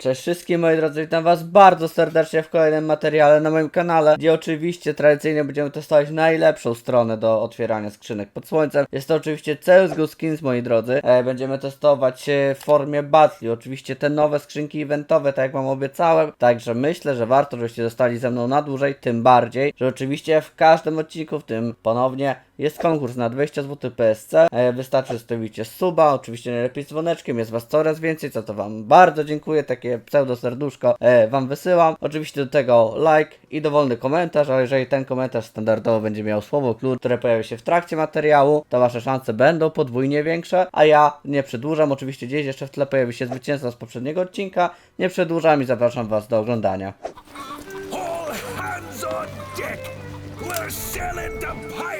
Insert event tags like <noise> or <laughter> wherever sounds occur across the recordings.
Cześć wszystkim moi drodzy, witam was bardzo serdecznie w kolejnym materiale na moim kanale, gdzie oczywiście tradycyjnie będziemy testować najlepszą stronę do otwierania skrzynek pod słońcem. Jest to oczywiście CSGO Skins moi drodzy. E, będziemy testować e, w formie Battle, oczywiście te nowe skrzynki eventowe, tak jak wam obiecałem. Także myślę, że warto, żebyście zostali ze mną na dłużej, tym bardziej, że oczywiście w każdym odcinku, w tym ponownie, jest konkurs na 20 zł PSC. Wystarczy, że zostawicie suba, oczywiście najlepiej z dzwoneczkiem, jest was coraz więcej, za to wam bardzo dziękuję, takie pseudo serduszko e, wam wysyłam. Oczywiście do tego like i dowolny komentarz, a jeżeli ten komentarz standardowo będzie miał słowo klucz, które pojawi się w trakcie materiału, to wasze szanse będą podwójnie większe, a ja nie przedłużam, oczywiście gdzieś jeszcze w tle pojawi się zwycięzca z poprzedniego odcinka, nie przedłużam i zapraszam was do oglądania. All hands on deck! We're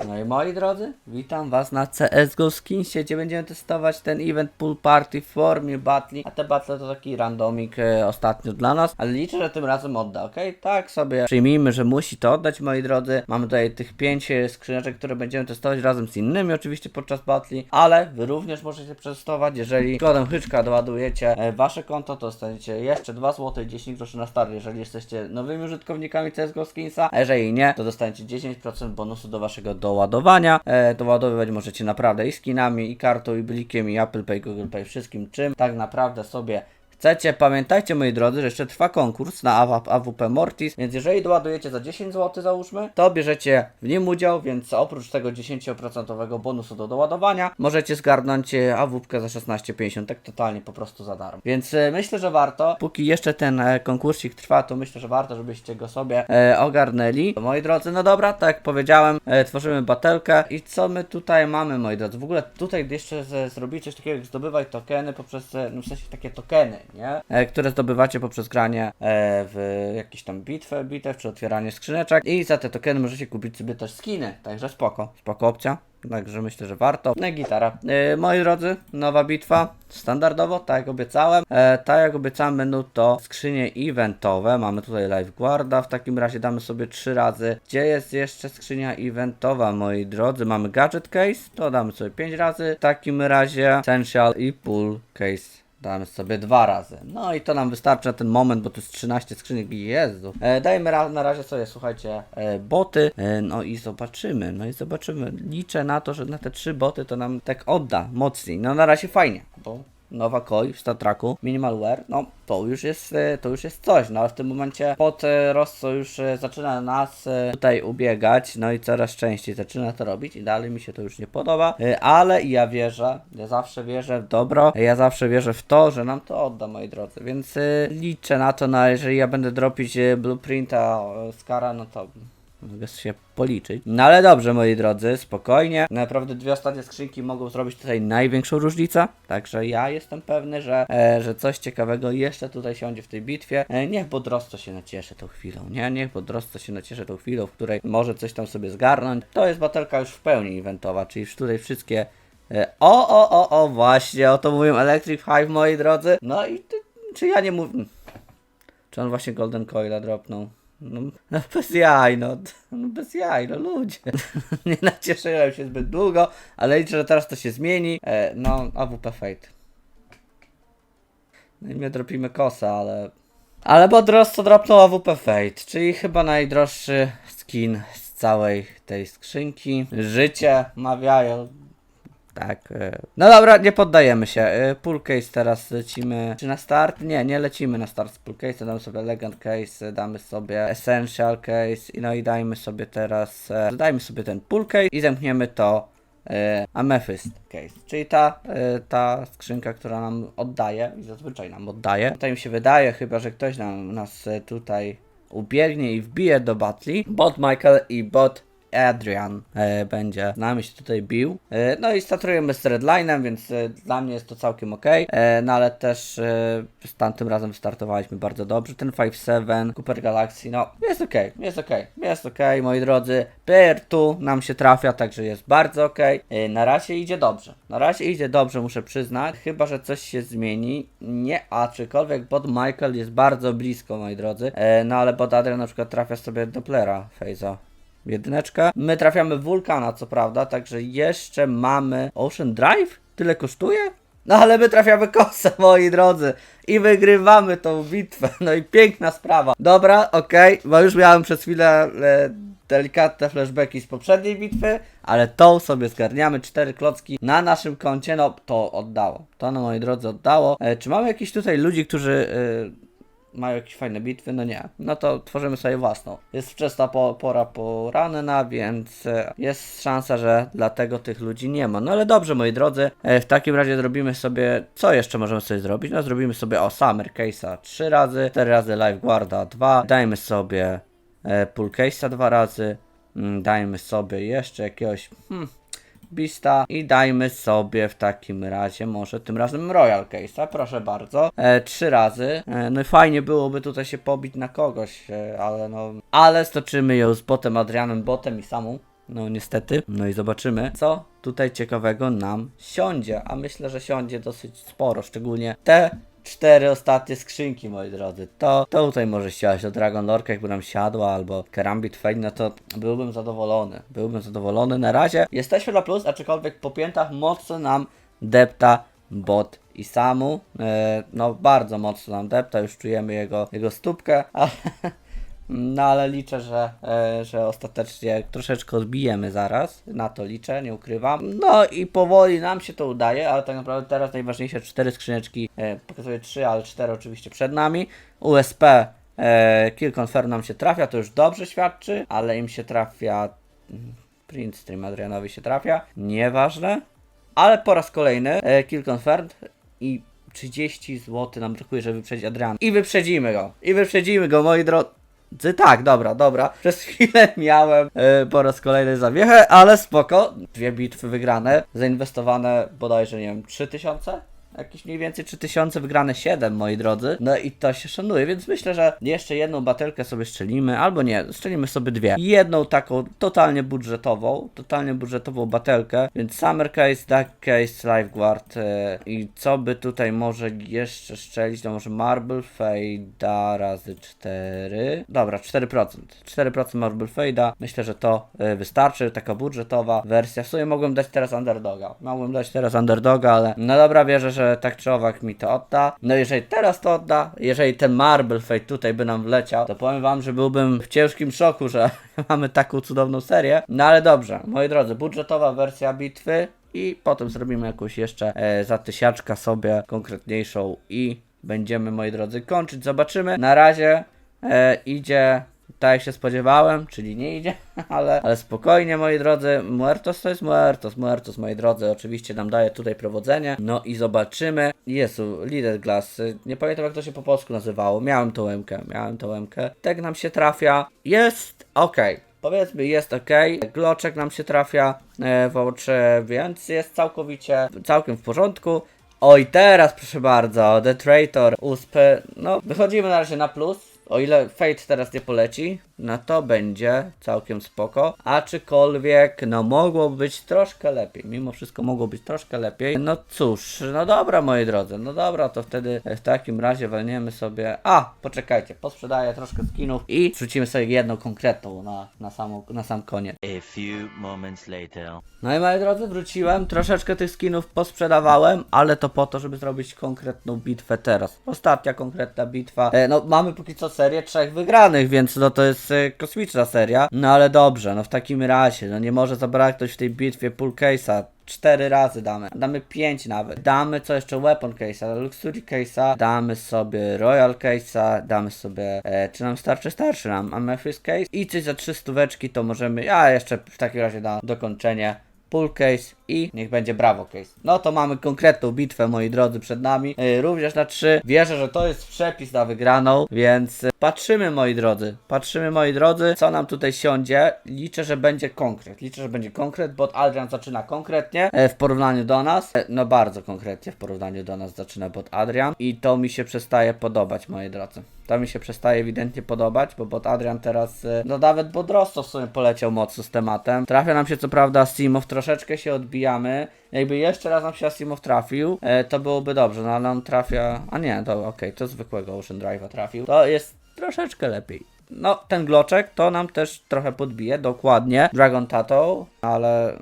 No i moi drodzy, witam was na CSGO Skinsie, gdzie będziemy testować ten event pool party w formie battle, a te battle to taki randomik e, ostatnio dla nas, ale liczę, że tym razem odda, ok? Tak sobie przyjmijmy, że musi to oddać, moi drodzy. Mamy tutaj tych pięć e, skrzyneczek, które będziemy testować razem z innymi oczywiście podczas battle, ale wy również możecie przetestować, jeżeli kodem Hyczka doładujecie e, wasze konto, to dostaniecie jeszcze 2 zł i 10 groszy na start, jeżeli jesteście nowymi użytkownikami CSGO Skinsa, a jeżeli nie, to dostaniecie 10% bonusu do waszego doładowania. E, doładowywać możecie naprawdę i skinami, i kartą, i blikiem, i Apple Pay, Google Pay, wszystkim czym tak naprawdę sobie Pamiętajcie moi drodzy, że jeszcze trwa konkurs na AW- AWP Mortis, więc jeżeli doładujecie za 10 zł załóżmy, to bierzecie w nim udział, więc oprócz tego 10% bonusu do doładowania, możecie zgarnąć e, AWP za 16,50, tak totalnie po prostu za darmo. Więc e, myślę, że warto, póki jeszcze ten e, konkursik trwa, to myślę, że warto, żebyście go sobie ogarnęli. Moi drodzy, no dobra, tak jak powiedziałem, tworzymy batelkę i co my tutaj mamy, moi drodzy? W ogóle tutaj jeszcze z, zrobić coś takiego jak zdobywaj tokeny poprzez, no w sensie takie tokeny, nie? E, które zdobywacie poprzez granie e, w jakieś tam bitwę, bitew czy otwieranie skrzyneczek i za te tokeny możecie kupić sobie też skiny, także spoko, spoko opcja. Także myślę, że warto. No gitara. E, moi drodzy, nowa bitwa. Standardowo, tak jak obiecałem. E, tak jak obiecałem, będą to skrzynie eventowe. Mamy tutaj Live Guarda. W takim razie damy sobie trzy razy. Gdzie jest jeszcze skrzynia eventowa, moi drodzy? Mamy Gadget Case. To damy sobie pięć razy. W takim razie Essential i Pull Case. Damy sobie dwa razy. No i to nam wystarczy na ten moment, bo to jest 13 skrzynek. Jezu. E, dajmy ra- na razie sobie, słuchajcie, e, boty. E, no i zobaczymy. No i zobaczymy. Liczę na to, że na te trzy boty to nam tak odda mocniej. No na razie fajnie, bo nowa koi w Statraku, Minimal Wear, no to już jest, e, to już jest coś, no w tym momencie pod e, Rosso już e, zaczyna nas tutaj ubiegać, no i coraz częściej zaczyna to robić i dalej mi się to już nie podoba, ale ja wierzę, ja zawsze wierzę w dobro, ja zawsze wierzę w to, że nam to odda, moi drodzy, więc liczę na to, no jeżeli ja będę dropić blueprinta Skara, no to Mogę się policzyć. No ale dobrze, moi drodzy, spokojnie. Naprawdę dwie ostatnie skrzynki mogą zrobić tutaj największą różnicę. Także ja jestem pewny, że, e, że coś ciekawego jeszcze tutaj siądzie w tej bitwie. E, niech Bodrosto się nacieszy tą chwilą, nie? Niech Bodrosto się nacieszy tą chwilą, w której może coś tam sobie zgarnąć. To jest batelka już w pełni eventowa, czyli tutaj wszystkie... E, o, o, o, o, właśnie, o to mówią Electric Hive, moi drodzy. No i ty, czy ja nie mówię... Czy on właśnie Golden Coila dropnął? No, no bez jaj, no, no bez jaj, no ludzie. <laughs> nie nacieszyłem się zbyt długo, ale liczę, że teraz to się zmieni. E, no, AWP Fate. No i my dropimy kosa, ale... Ale Bodrosto dropnął AWP Fate, czyli chyba najdroższy skin z całej tej skrzynki. Życie mawiają, tak. e, No dobra, nie poddajemy się. E, Pull case teraz lecimy. Czy na start? Nie, nie lecimy na start z pull case. Damy sobie legend case, damy sobie essential case i no i dajmy sobie teraz. e, Dajmy sobie ten pull case i zamkniemy to amethyst case. Czyli ta, ta skrzynka, która nam oddaje i zazwyczaj nam oddaje. Tutaj mi się wydaje, chyba że ktoś nam nas tutaj ubiegnie i wbije do battle. Bot Michael i bot Adrian e, będzie z nami się tutaj bił. E, no i statrujemy z Redline'em, więc e, dla mnie jest to całkiem ok. No ale też z tamtym razem startowaliśmy bardzo dobrze. Ten 5-7, Cooper Galaxy, no jest ok, jest ok, jest ok, moi drodzy. PR tu nam się trafia, także jest bardzo ok. Na razie idzie dobrze. Na razie idzie dobrze, muszę przyznać. Chyba, że coś się zmieni. Nie, aczkolwiek bot Michael jest bardzo blisko, moi drodzy. No ale bot Adrian na przykład trafia sobie Dopplera Fejza. Jedyneczka. My trafiamy Wulkana, co prawda, także jeszcze mamy Ocean Drive? Tyle kosztuje? No ale my trafiamy kosę, <laughs> moi drodzy. I wygrywamy tą bitwę. No i piękna sprawa. Dobra, okej, bo już miałem przez chwilę e, delikatne flashbacki z poprzedniej bitwy, ale tą sobie zgarniamy. Cztery klocki na naszym koncie. No to oddało. To, no moi drodzy, oddało. E, czy mamy jakiś tutaj ludzi, którzy... E, mają jakieś fajne bitwy, no nie. No to tworzymy sobie własną. Jest wczesna po, pora poranna, więc e, jest szansa, że dlatego tych ludzi nie ma. No ale dobrze, moi drodzy, e, w takim razie zrobimy sobie, co jeszcze możemy sobie zrobić? No zrobimy sobie, o, Summer Case'a 3 razy, 4 razy Life Guarda 2, dajmy sobie e, Pull Case'a 2 razy, mm, dajmy sobie jeszcze jakiegoś, hmm, I dajmy sobie w takim razie może tym razem Royal Case'a, proszę bardzo. E, trzy razy. E, no fajnie byłoby tutaj się pobić na kogoś, e, ale no. Ale stoczymy ją z botem Adrianem, botem i samą. No niestety. No i zobaczymy, co tutaj ciekawego nam siądzie. A myślę, że siądzie dosyć sporo, szczególnie te cztery ostatnie skrzynki, moi drodzy. To, to tutaj może siąść. O Dragon Lorka, jakby nam siadła, albo Karambit Fate, no to byłbym zadowolony. Byłbym zadowolony. Na razie jesteśmy na plus, aczkolwiek po piętach mocno nam depta bot i samu. E, no bardzo mocno nam depta, już czujemy jego, jego stópkę, ale... <laughs> No ale liczę, że, e, że ostatecznie troszeczkę odbijemy zaraz. Na to liczę, nie ukrywam. No i powoli nam się to udaje, ale tak naprawdę teraz najważniejsze cztery skrzyneczki. E, pokazuję trzy, ale cztery oczywiście przed nami. USP e, Kill Confirm nam się trafia, to już dobrze świadczy, ale im się trafia. mm, Print Stream Adrianowi się trafia. Nieważne. Ale po raz kolejny Kill Confirmed i 30 zł nam brakuje, żeby wyprzedzić Adriana. I wyprzedzimy go. I wyprzedzimy go, moi drodzy. Tak, dobra, dobra. Przez chwilę <laughs> miałem e, po raz kolejny zawiechę, ale spoko. Dwie bitwy wygrane, zainwestowane bodajże, nie wiem, 3000? Jakieś mniej więcej 3000 wygrane 7, moi drodzy. No i to się szanuje, więc myślę, że jeszcze jedną batelkę sobie strzelimy, albo nie, strzelimy sobie dwie. Jedną taką totalnie budżetową, totalnie budżetową batelkę, więc Summer Case, Dark Case, Lifeguard e, i co by tutaj może jeszcze strzelić, to może Marble Fade'a razy 4. Dobra, 4%. 4% Marble Fade'a. Myślę, że to e, wystarczy, taka budżetowa wersja. W sumie mogłem dać teraz Underdoga. Mogłem dać teraz Underdoga, ale no dobra, wierzę, że tak czy owak mi to odda. No jeżeli teraz to odda, jeżeli ten Marble Fade tutaj by nam wleciał, to powiem wam, że byłbym w ciężkim szoku, że <laughs> mamy taką cudowną serię. No ale dobrze, moi drodzy, budżetowa wersja bitwy i potem zrobimy jakąś jeszcze e, za tysiaczka sobie konkretniejszą i będziemy, moi drodzy, kończyć. Zobaczymy. Na razie e, idzie tak jak się spodziewałem, czyli nie idzie, <laughs> ale, ale spokojnie moi drodzy, Muertos to jest Muertos, Muertos moi drodzy, oczywiście nam daje tutaj prowadzenie, no i zobaczymy, Jezu, Leader Glass, y, nie pamiętam jak to się po polsku nazywało, miałem tą łemkę, miałem tą łemkę, tak nam się trafia, jest ok. Powiedzmy jest ok, gloczek nam się trafia e, w oczy, więc jest całkowicie, całkiem w porządku. Oj, teraz proszę bardzo, The Traitor, USP, no wychodzimy na razie na plus, o ile Fate teraz nie poleci, no to będzie całkiem spoko. Aczkolwiek, no mogło być troszkę lepiej. Mimo wszystko mogło być troszkę lepiej. No cóż, no dobra moi drodzy, no dobra, to wtedy w takim razie walniemy sobie... A, poczekajcie, posprzedaję troszkę skinów i wrzucimy sobie jedną konkretną na, na, samą, na sam koniec. A few moments later. No i moi drodzy, wróciłem, troszeczkę tych skinów posprzedawałem, ale to po to, żeby zrobić konkretną bitwę teraz. Ostatnia konkretna bitwa. E, no mamy póki co serię trzech wygranych, więc no to jest e, kosmiczna seria. No ale dobrze, no w takim razie, no nie może zabraknąć w tej bitwie pull case'a. Cztery razy damy. Damy pięć nawet. Damy co jeszcze? Weapon case'a, Luxury case'a, damy sobie Royal case'a, damy sobie. E, czy nam starczy? Starczy nam. Amethyst case. I coś za trzy stóweczki to możemy. Ja jeszcze w takim razie na dokończenie Pull Case i niech będzie Bravo Case. No to mamy konkretną bitwę, moi drodzy, przed nami. Yy, również na 3. Wierzę, że to jest przepis na wygraną, więc yy, patrzymy, moi drodzy. Patrzymy, moi drodzy, co nam tutaj siądzie. Liczę, że będzie konkret. Liczę, że będzie konkret, bo Adrian zaczyna konkretnie e, w porównaniu do nas. E, No bardzo konkretnie w porównaniu do nas zaczyna bot Adrian. I to mi się przestaje podobać, moi drodzy. To mi się przestaje ewidentnie podobać, bo bot Adrian teraz, e, no nawet Bodrosto w sumie poleciał mocno z tematem. Trafia nam się co prawda Asimov, troszeczkę się odbijamy. Jakby jeszcze raz nam się Asimov trafił, e, to byłoby dobrze, no ale nam trafia... A nie, to okej, to zwykłego Ocean Drive'a trafił. To jest troszeczkę lepiej. No, ten gloczek to nam też trochę podbije, dokładnie. Dragon Tattoo, ale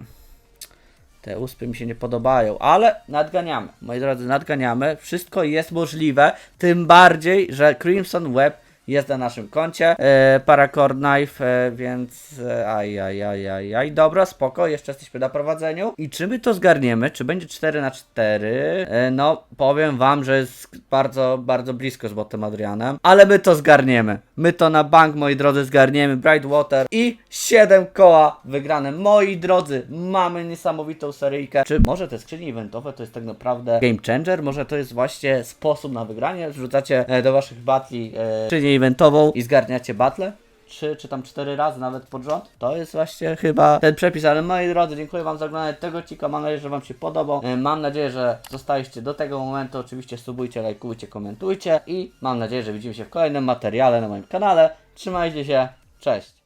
te uspy mi się nie podobają, ale nadganiamy. Moi drodzy, nadganiamy. Wszystko jest możliwe, tym bardziej, że Crimson Web jest na naszym koncie. E, Paracord Knife, e, więc e, aj, aj, aj, aj, aj. Dobra, spoko, jeszcze jesteśmy na prowadzeniu. I czy my to zgarniemy? Czy będzie 4 na 4 e, No, powiem wam, że jest bardzo, bardzo blisko z botem Adrianem, ale my to zgarniemy. My to na bank, moi drodzy, zgarniemy. Brightwater i 7 koła wygrane. Moi drodzy, mamy niesamowitą seryjkę. Czy może te skrzynie eventowe to jest tak naprawdę game changer? Może to jest właśnie sposób na wygranie? Wrzucacie e, do waszych batli e, skrzynię eventową i zgarniacie battle? Trzy czy tam cztery razy nawet pod rząd. To jest właśnie chyba ten przepis, ale moi drodzy, dziękuję wam za oglądanie tego odcinka. Mam nadzieję, że wam się podobał. E, Mam nadzieję, że zostaliście do tego momentu. Oczywiście subujcie, lajkujcie, komentujcie i mam nadzieję, że widzimy się w kolejnym materiale na moim kanale. Trzymajcie się, cześć!